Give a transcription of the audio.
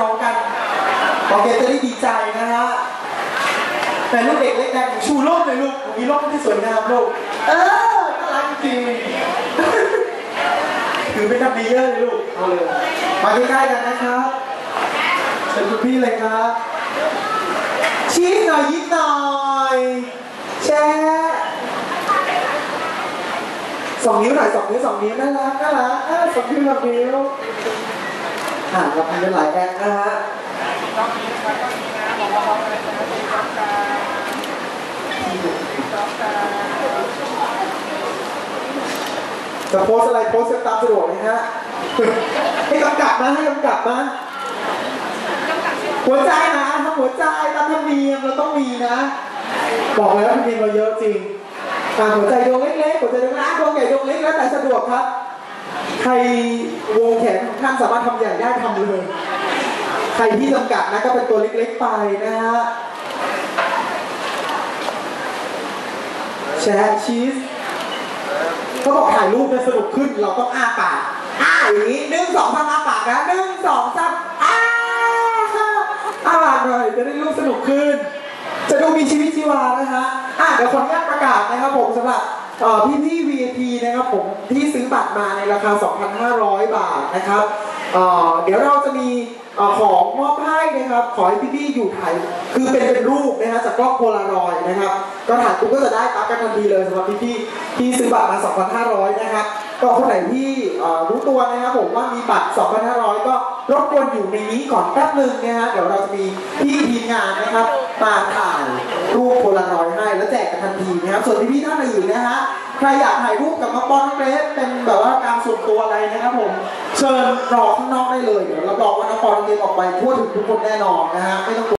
น้องกันน้อเกจะได้ดีใจนะฮะแต่ลูกเด็กเล็กแดงชูร่มเลยลูกมีร่มที่สวยงามลูกเออน่ารักจริงถือเป็นดัมเบลเยอร์เลยลูกเอาเลยมาใกล้ๆกันนะครับเชิญคุณพี่เลยครับชี้หน่อยยิ้มหน่อยแชร์สองนิ้วหน่อยสองนิ้วสองนิ้วน่ารักน่ารักสองนิ้วสองนิ้ว อ่าเราทำเป็นหลายแอคนะฮะจะโพสอะไรโพสตามสะดวกนะฮะให้กำกับนะให้กำกับนะหัวใจนะทำหัวใจตามธรรมเนียมเราต้องมีนะ บอกเลยว่าธรรมเนียมเราเยอะจริงตามหัวใจดวงเล็กๆหัวใจดวงน้ดวงใหญ่ดวงเล็กแล้วแต่สะดวกครับ ใครวงแขนท่านสามารถทำใหญ่ได้ทำเลย ใครที่จำกัดนะก็เป็นตัวเล็กๆไปนะฮะแชร์ชีสเขาบอกถ่ายรูปเนี่ยสนุกขึ้นเราต้องอ้าปากอ้าอย่างนี้หนึ่งสองสามอ้าปากนะหนึ่งสองสามอ้าอ่านหน่อยจะได้รูปสนุกขึ้น จะดูมีชีวิตชีวานะฮะอะเดี๋ยวขออนุญาตประกาศนะครับผมสำหรับ เอ่พี่ VIP นะครับผมที่ซื้อบัตรมาในราคา 2,500 บาทนะครับเดี๋ยวเราจะมีอของมอบให้นะครับ ขอให้พี่ๆอยู่ถ่ายคือเป็นเป็นรูปนะฮะจากกล้องโพลารอยด์นะครับ ก็ถ่ายปุ๊บก็จะได้ปั๊บกันทันทีเลยสำหรับพี่ๆที่ซื้อบัตรมา 2,500 นะครับก็คนไหนที่รู้ตัวนะครับผมว่ามีบัตร 2,500 ก็รบกวนอยู่ในนี้ก่อนแป๊บนึงนะฮะเดี๋ยวเราจะมีพี่ทีมงานนะครับมาถ่ายรูป แล้วแจกกันทันทีนะครับส่วนพี่ๆท่านอื่นนะฮะใครอยากถ่ายรูปกับน้องบอลน้องเกรซเป็นแบบว่าการส่วนตัวอะไรนะครับผมเชิญรอข้างนอกได้เลยเดี๋ยวรับรองว่าน้องบอลน้องเกรซออกไปทั่วถึงทุกคนแน่นอนนะฮะไม่ต้องกลัว